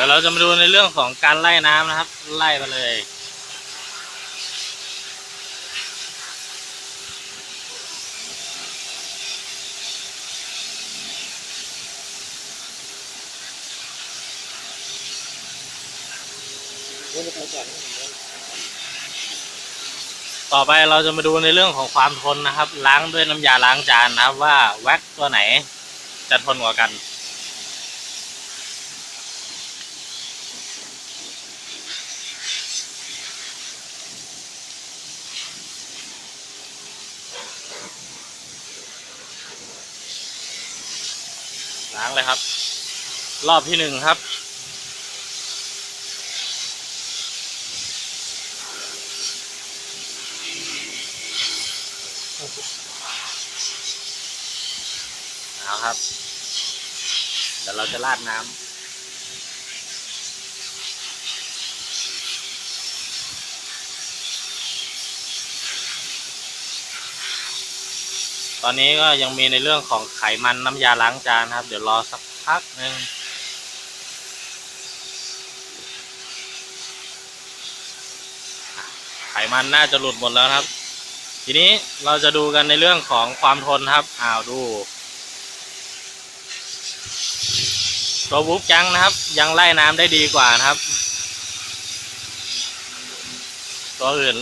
ดี๋ยวเราจะมาดูในเรื่องของการไล่น้ำนะครับ ไล่ไปเลยต่อไปเราจะมาดูในเรื่องของความทนนะครับ ล้างด้วยน้ำยาล้างจานนะครับว่าแว็กตัวไหนจะทนกว่ากัน ล้างเลยครับ รอบที่หนึ่งครับ เอาครับ เดี๋ยวเราจะราดน้ำ ตอนนี้ก็ยังมีในเรื่องของไขมันน้ำยาล้างจานครับ เดี๋ยวรอสักพักหนึ่งไขมันน่าจะหลุดหมดแล้วครับ ทีนี้เราจะดูกันในเรื่องของความทนครับอ้าวดูตัวบุ๊กจังนะครับ ยังไล่น้ำได้ดีกว่านะครับ ตัวอื่น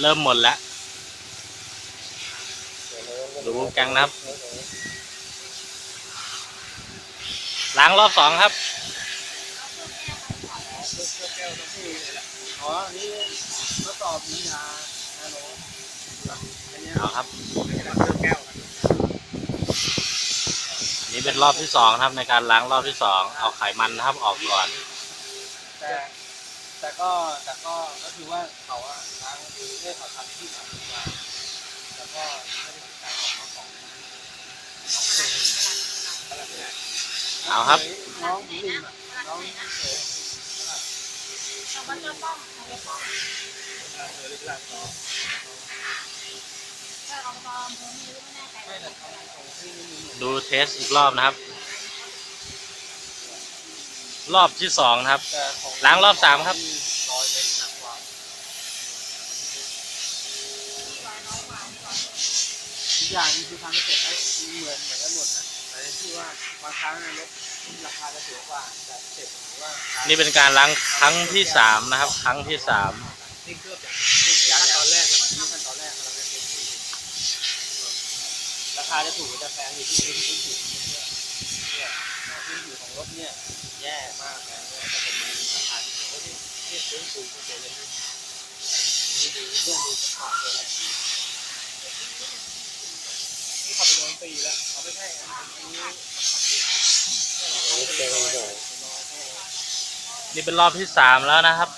เริ่มหมดแล้ว ดูกังนะครับล้างรอบสองครับอ๋อนี่ทดสอบน้ำยานาโนอันนี้เอาครับเครื่องแก้วครับอันนี้เป็นรอบที่สองครับในการล้างรอบที่สองเอาไขมันนะครับออกก่อน แต่แต่ก็แต่ก็ก็คือว่าเขาอะล้างคือได้เขาทำที่สามสิบวันแล้วก็ไม่ได้มีกามาของอะไรเนี่ย เอาครับดูเทสอีกรอบนะครับ รอบที่สองครับ ล้างรอบสามครับอย่างนี้คือทำให้เสร็จเหมือนเหมือนกันหมดนะ แต่ที่ว่าบางครั้งรถราคาจะสูงกว่าแต่เสร็จหรือว่านี่เป็นการล้างครั้งที่สามนะครับ ครั้งที่สามนี่เคลือบอย่างขั้นตอนแรกนะนี่ขั้นตอนแรกเราจะเป็นสีราคาจะถูกหรือจะแพงอยู่ที่พื้นพื้นผิวเนี่ยเนี่ยพื้นผิวของรถเนี่ยแย่มากนะเนี่ยก็จะมีราคาที่สูงที่ที่พื้นผิวก็จะเป็นนี่ดูเรื่องดูสภาพเลยนี่ขับไปีแล้วเขาไม่ใช่อันนี้ขับอยู่นี่เป็นรอบที่สามแล้วนะครับ